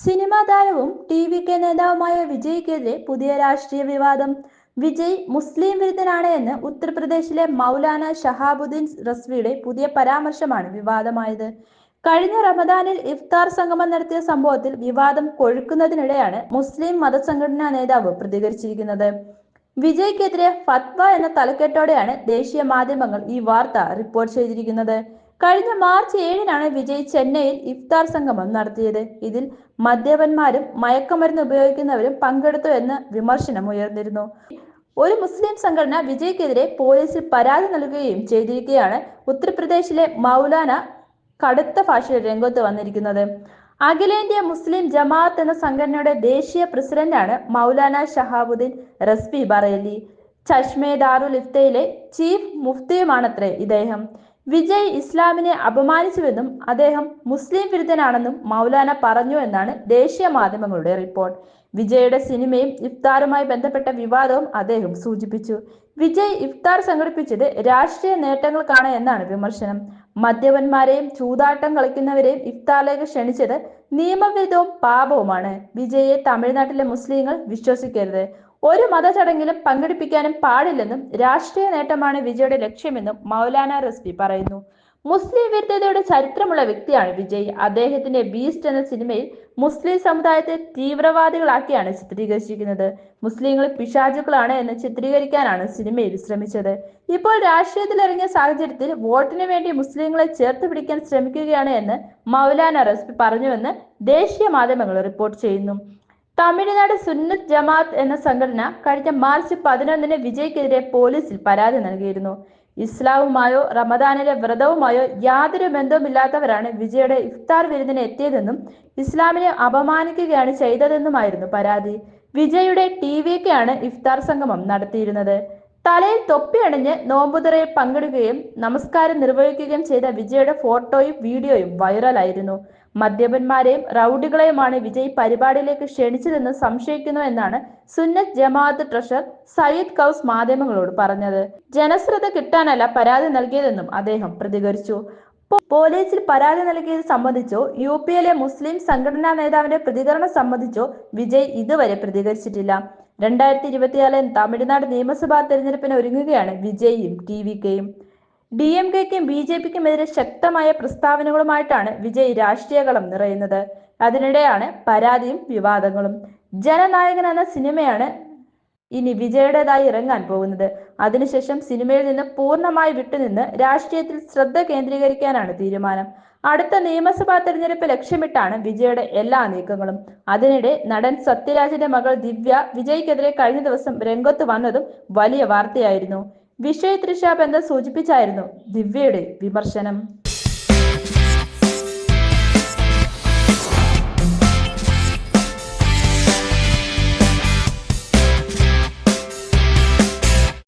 Cinema താരവും T V K നേതാവുമായ വിജയ്ക്കെതിരെ പുതിയ രാഷ്ട്രീയ വിവാദം. വിജയ് മുസ്ലിം വിരുദ്ധനാണ് എന്ന് ഉത്തർപ്രദേശിലെ മൗലാന ഷഹാബുദ്ദീൻ റസ്വിയുടെ പുതിയ പരാമർശമാണ് വിവാദമായത്. കഴിഞ്ഞ റമദാനിൽ ഇഫ്താർ സംഗമം നടത്തിയ സംഭവത്തിൽ വിവാദം കൊഴുക്കുന്നതിനിടെയാണ് മുസ്ലിം മതസംഘടനാ നേതാവ് പ്രതികരിച്ചിരിക്കുന്നത്. വിജയ്ക്കെതിരെ ഫത്വ എന്ന തലക്കെട്ടോടെയാണ് ദേശീയ മാധ്യമങ്ങൾ ഈ വാർത്ത റിപ്പോർട്ട് ചെയ്തിരിക്കുന്നത്. കഴിഞ്ഞ മാർച്ച് ഏഴിനാണ് വിജയ് ചെന്നൈയിൽ ഇഫ്താർ സംഗമം നടത്തിയത്. ഇതിൽ മദ്യപന്മാരും മയക്കുമരുന്ന് ഉപയോഗിക്കുന്നവരും പങ്കെടുത്തു എന്ന് വിമർശനം ഉയർന്നിരുന്നു. ഒരു മുസ്ലിം സംഘടന വിജയ്ക്കെതിരെ പോലീസിൽ പരാതി നൽകുകയും ചെയ്തിരിക്കുകയാണ് ഉത്തർപ്രദേശിലെ മൗലാന കടുത്ത ഭാഷയിൽ രംഗത്ത് വന്നിരിക്കുന്നത്. അഖിലേന്ത്യാ മുസ്ലിം ജമാഅത്ത് എന്ന സംഘടനയുടെ ദേശീയ പ്രസിഡന്റാണ് മൗലാന ഷഹാബുദ്ദീൻ റസ്ബി ബറേലി. ചഷ്മേ ദാറുൽ ഇഫ്തയിലെ ചീഫ് മുഫ്തിയുമാണത്രേ ഇദ്ദേഹം. വിജയ് ഇസ്ലാമിനെ അപമാനിച്ചുവെന്നും അദ്ദേഹം മുസ്ലിം വിരുദ്ധനാണെന്നും മൗലാന പറഞ്ഞു എന്നാണ് ദേശീയ മാധ്യമങ്ങളുടെ റിപ്പോർട്ട്. വിജയുടെ സിനിമയും ഇഫ്താറുമായി ബന്ധപ്പെട്ട വിവാദവും അദ്ദേഹം സൂചിപ്പിച്ചു. വിജയ് ഇഫ്താർ സംഘടിപ്പിച്ചത് രാഷ്ട്രീയ നേട്ടങ്ങൾക്കാണ് എന്നാണ് വിമർശനം. മദ്യപന്മാരെയും ചൂതാട്ടം കളിക്കുന്നവരെയും ഇഫ്താറിലേക്ക് ക്ഷണിച്ചത് നിയമവിരുദ്ധവും പാപവുമാണ്. വിജയെ തമിഴ്നാട്ടിലെ മുസ്ലിങ്ങൾ വിശ്വസിക്കരുത്. ഒരു മതചടങ്ങിലും പങ്കെടുപ്പിക്കാനും പാടില്ലെന്നും രാഷ്ട്രീയ നേട്ടമാണ് വിജയുടെ ലക്ഷ്യമെന്നും മൗലാന റസ്ബി പറയുന്നു. മുസ്ലിം വിരുദ്ധതയുടെ ചരിത്രമുള്ള വ്യക്തിയാണ് വിജയ്. അദ്ദേഹത്തിന്റെ ബീസ്റ്റ് എന്ന സിനിമയിൽ മുസ്ലിം സമുദായത്തെ തീവ്രവാദികളാക്കിയാണ് ചിത്രീകരിച്ചിരിക്കുന്നത്. മുസ്ലിങ്ങൾ പിശാചുക്കളാണ് എന്ന് ചിത്രീകരിക്കാനാണ് സിനിമയിൽ ശ്രമിച്ചത്. ഇപ്പോൾ രാഷ്ട്രീയത്തിലിറങ്ങിയ സാഹചര്യത്തിൽ വോട്ടിന് വേണ്ടി മുസ്ലിങ്ങളെ ചേർത്ത് പിടിക്കാൻ ശ്രമിക്കുകയാണ് എന്ന് മൗലാന റസ്ബി പറഞ്ഞുവെന്ന് ദേശീയ മാധ്യമങ്ങൾ റിപ്പോർട്ട് ചെയ്യുന്നു. തമിഴ്നാട് സുന്നത് ജമാഅത്ത് എന്ന സംഘടന കഴിഞ്ഞ മാർച്ച് പതിനൊന്നിന് വിജയ്ക്കെതിരെ പോലീസിൽ പരാതി നൽകിയിരുന്നു. ഇസ്ലാമുമായോ റമദാനിലെ വ്രതവുമായോ യാതൊരു ബന്ധവുമില്ലാത്തവരാണ് വിജയുടെ ഇഫ്താർ വിരുന്നിന് എത്തിയതെന്നും ഇസ്ലാമിനെ അപമാനിക്കുകയാണ് ചെയ്തതെന്നുമായിരുന്നു പരാതി. വിജയുടെ ടി വിക്കാണ് ഇഫ്താർ സംഗമം നടത്തിയിരുന്നത്. തലയിൽ തൊപ്പിയണിഞ്ഞ് നോമ്പുതുറയിൽ പങ്കെടുക്കുകയും നമസ്കാരം നിർവഹിക്കുകയും ചെയ്ത വിജയുടെ ഫോട്ടോയും വീഡിയോയും വൈറലായിരുന്നു. മദ്യപന്മാരെയും റൌഡികളെയുമാണ് വിജയ് പരിപാടിയിലേക്ക് ക്ഷണിച്ചതെന്ന് സംശയിക്കുന്നു എന്നാണ് സുന്നത് ജമാഅത്ത് ട്രഷർ സയ്യിദ് കൗസ് മാധ്യമങ്ങളോട് പറഞ്ഞത്. ജനശ്രദ്ധ കിട്ടാനല്ല പരാതി നൽകിയതെന്നും അദ്ദേഹം പ്രതികരിച്ചു. പോലീസിൽ പരാതി നൽകിയത് സംബന്ധിച്ചോ യു പി എയിലെ മുസ്ലിം സംഘടനാ നേതാവിന്റെ പ്രതികരണം സംബന്ധിച്ചോ വിജയ് ഇതുവരെ പ്രതികരിച്ചിട്ടില്ല. രണ്ടായിരത്തി ഇരുപത്തിയാലിൽ തമിഴ്നാട് നിയമസഭാ തെരഞ്ഞെടുപ്പിന് ഒരുങ്ങുകയാണ് വിജയും ടി വി കെയും. ഡി എം കെക്കും ബി ജെ പിക്കും എതിരെ ശക്തമായ പ്രസ്താവനകളുമായിട്ടാണ് വിജയ് രാഷ്ട്രീയകളം നിറയുന്നത്. അതിനിടെയാണ് പരാതിയും വിവാദങ്ങളും. ജനനായകൻ എന്ന സിനിമയാണ് ഇനി വിജയുടേതായി ഇറങ്ങാൻ പോകുന്നത്. അതിനുശേഷം സിനിമയിൽ നിന്ന് പൂർണമായി വിട്ടുനിന്ന് രാഷ്ട്രീയത്തിൽ ശ്രദ്ധ കേന്ദ്രീകരിക്കാനാണ് തീരുമാനം. അടുത്ത നിയമസഭാ തെരഞ്ഞെടുപ്പ് ലക്ഷ്യമിട്ടാണ് വിജയുടെ എല്ലാ നീക്കങ്ങളും. അതിനിടെ നടൻ സത്യരാജിന്റെ മകൾ ദിവ്യ വിജയ്ക്കെതിരെ കഴിഞ്ഞ ദിവസം രംഗത്ത് വന്നതും വലിയ വാർത്തയായിരുന്നു. വിഷയ് ബന്ധം സൂചിപ്പിച്ചായിരുന്നു ദിവ്യയുടെ വിമർശനം.